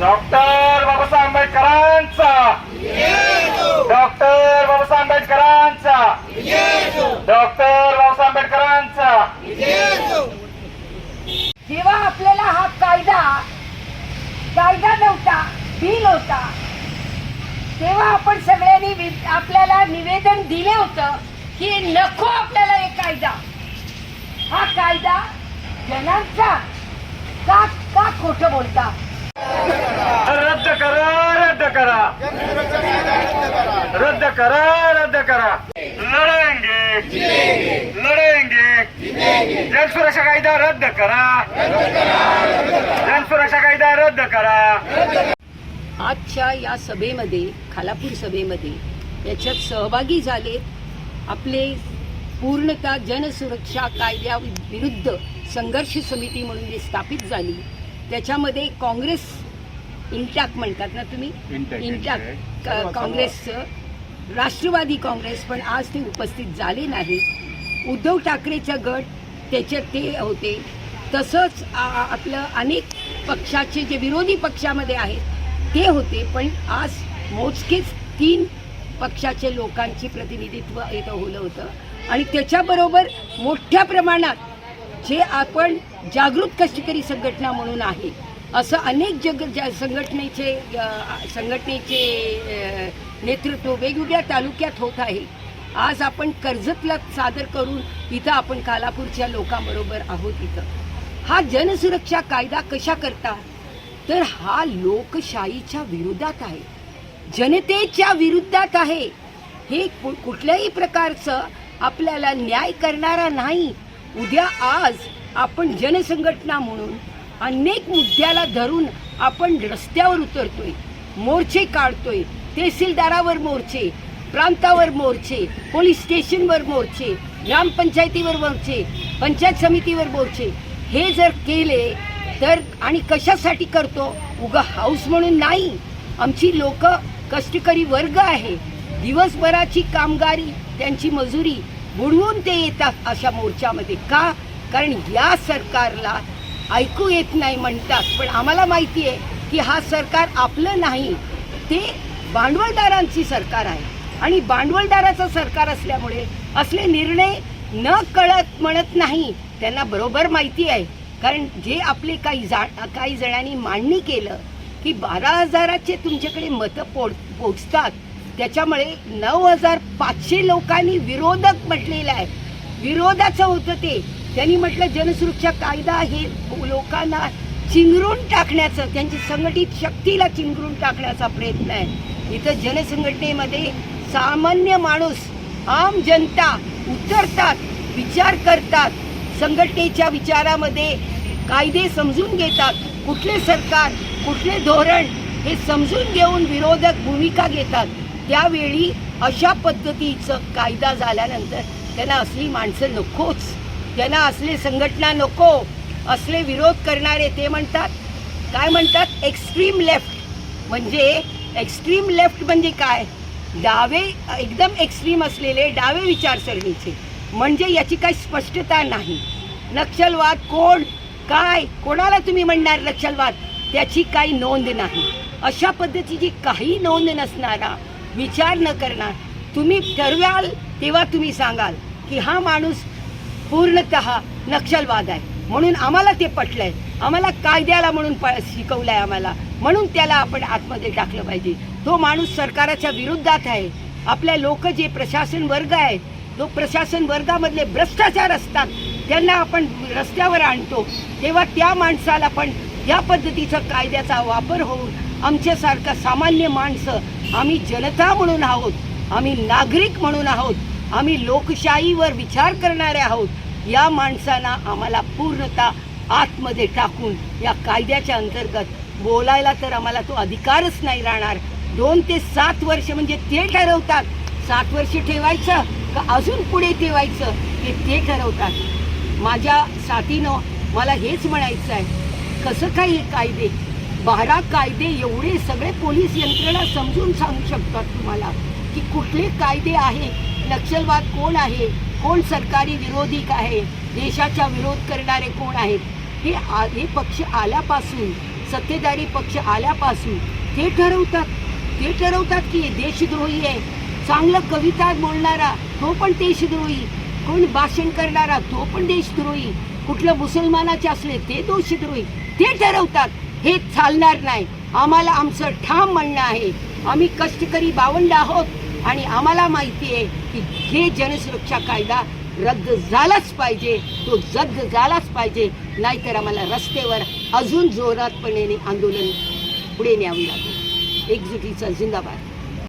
Doctor Babasaheb आंबेडकरांचा. Doctor Babasaheb आंबेडकरांचा. Doctor Babasaheb आंबेडकरांचा. जेव्हा आपल्याला हा कायदा कायदा नव्हता बिल होता तेव्हा आपण सगळ्यांनी वि- आपल्याला निवेदन दिले होतं की नको आपल्याला हे कायदा. हा कायदा जनांचा का का खोट बोलता? रद्द करा रद्द करा. रद्द करा रद्द करा. लढेंगे लढेंगे जनसुरक्षा कायदा रद्द करा. जनसुरक्षा कायदा रद्द करा. आजच्या या सभेमध्ये खालापूर सभेमध्ये याच्यात सहभागी झालेत आपले पूर्णतः जनसुरक्षा कायद्या विरुद्ध संघर्ष समिती म्हणून जी स्थापित झाली त्याच्यामध्ये काँग्रेस इंटॅक म्हणतात ना तुम्ही? इंटॅक, काँग्रेसचं राष्ट्रवादी काँग्रेस पण आज ते उपस्थित झाले नाही. उद्धव ठाकरेचा गट त्याच्यात ते होते. तसंच आपलं अनेक पक्षाचे जे विरोधी पक्षामध्ये आहेत ते होते पण आज मोजकेच तीन पक्षाचे लोकांचे प्रतिनिधित्व इथं होलं होतं. आणि त्याच्याबरोबर मोठ्या प्रमाणात जे आपण जागृत कष्टकरी संघटना म्हणून आहे असं अनेक जग ज्या संघटनेचे संघटनेचे नेतृत्व वेगवेगळ्या तालुक्यात होत आहे. आज आपण कर्जतला सादर करून इथं आपण कालापूरच्या लोकांबरोबर आहोत इथं. हा जनसुरक्षा कायदा कशा करता? तर हा लोकशाहीच्या विरोधात आहे. जनतेच्या विरुद्धात आहे. हे कु- कुठल्याही प्रकारचं आपल्याला न्याय करणारा नाही. उद्या आज आपण जनसंघटना म्हणून अनेक मुद्द्याला धरून आपण रस्त्यावर उतरतोय. मोर्चे काढतोय. तहसीलदारावर मोर्चे प्रांतावर मोर्चे पोलीस स्टेशनवर मोर्चे ग्रामपंचायतीवर मोर्चे पंचायत समितीवर मोर्चे. हे जर केले तर आणि कशासाठी करतो? उगा हाऊस म्हणून नाही. आमची लोक कष्टकरी वर्ग आहे. दिवसभराची कामगारी त्यांची मजुरी बुडवून ते येतात अशा मोर्चामध्ये. का? कारण या सरकारला ऐकू येत नाही म्हणतात. पण आम्हाला माहिती आहे की हा सरकार आपलं नाही. ते भांडवलदारांची सरकार आहे. आणि भांडवलदाराचं सरकार असल्यामुळे असले निर्णय न कळत म्हणत नाही. त्यांना बरोबर माहिती आहे. कारण जे आपले काही जा काही जणांनी मांडणी केलं की बारा हजाराचे तुमच्याकडे मतं पोड पोचतात त्याच्यामुळे नऊ हजार पाचशे लोकांनी विरोधक म्हटलेलं आहे. विरोधाचं होतं ते. त्यांनी म्हटलं जनसुरक्षा कायदा हे लोकांना चिंगरून टाकण्याचं त्यांची संघटित शक्तीला चिंगरून टाकण्याचा प्रयत्न आहे. इथं जनसंघटनेमध्ये सामान्य माणूस आम जनता उतरतात विचार करतात. संघटनेच्या विचारामध्ये कायदे समजून घेतात. कुठले सरकार कुठले धोरण हे समजून घेऊन विरोधक भूमिका घेतात. त्यावेळी अशा पद्धतीचं कायदा झाल्यानंतर त्यांना असली माणसं नकोच. त्यांना असले संघटना नको. असले विरोध करणारे ते म्हणतात. काय म्हणतात? एक्स्ट्रीम लेफ्ट म्हणजे एक्स्ट्रीम लेफ्ट म्हणजे काय? डावे एकदम एक्स्ट्रीम असलेले डावे विचारसरणीचे. म्हणजे याची काही स्पष्टता नाही. नक्षलवाद कोण काय कोणाला तुम्ही म्हणणार नक्षलवाद? त्याची काही नोंद नाही. अशा पद्धतीची काही नोंद नसणारा विचार न करणार. तुम्ही ठरवाल तेव्हा तुम्ही सांगाल की हा माणूस पूर्णत नक्षलवाद आहे. म्हणून आम्हाला ते पटलंय. आम्हाला कायद्याला म्हणून प शिकवलं आहे आम्हाला. म्हणून त्याला आपण आतमध्ये टाकलं पाहिजे. तो माणूस सरकाराच्या विरुद्धात आहे. आपल्या लोक जे प्रशासन वर्ग आहे तो प्रशासन वर्गामधले भ्रष्टाचार असतात त्यांना आपण रस्त्यावर आणतो. तेव्हा त्या माणसाला पण या पद्धतीचा कायद्याचा वापर होऊन आमच्यासारखा सामान्य माणसं आम्ही जनता म्हणून आहोत आम्ही नागरिक म्हणून आहोत आम्ही लोकशाहीवर विचार करणारे आहोत या माणसांना आम्हाला पूर्णतः आतमध्ये टाकून या कायद्याच्या अंतर्गत बोलायला तर आम्हाला तो अधिकारच नाही राहणार. दोन ते सात वर्ष म्हणजे ते ठरवतात. सात वर्ष ठेवायचं का अजून पुढे ठेवायचं हे ते ठरवतात. माझ्या साथीनं मला हेच म्हणायचं आहे कसं काय हे कायदे? बारा कायदे एवढे सगळे पोलीस यंत्रणा समजून सांगू शकतात तुम्हाला की कुठले कायदे आहे नक्षलवाद कोण आहे कोण सरकारी विरोधी आहे देशाचा विरोध करणारे कोण आहेत? हे आ हे पक्ष आल्यापासून सत्तेधारी पक्ष आल्यापासून ते ठरवतात. ते ठरवतात की हे देशद्रोही आहे चांगलं कविता बोलणारा तो पण देशद्रोही. कोण भाषण करणारा तो पण देशद्रोही. कुठलं मुसलमानाचे असले ते दोषद्रोही. ते ठरवतात. हे चालणार नाही. आम्हाला आमचं ठाम म्हणणं आहे. आम्ही कष्टकरी बावंड आहोत. आणि आम्हाला माहिती आहे की हे जनसुरक्षा कायदा रद्द झालाच पाहिजे. तो जग झालाच पाहिजे. नाहीतर आम्हाला रस्त्यावर अजून जोरातपणे आंदोलन पुढे न्यावे लागेल. एकजुटीचा जिंदाबाद.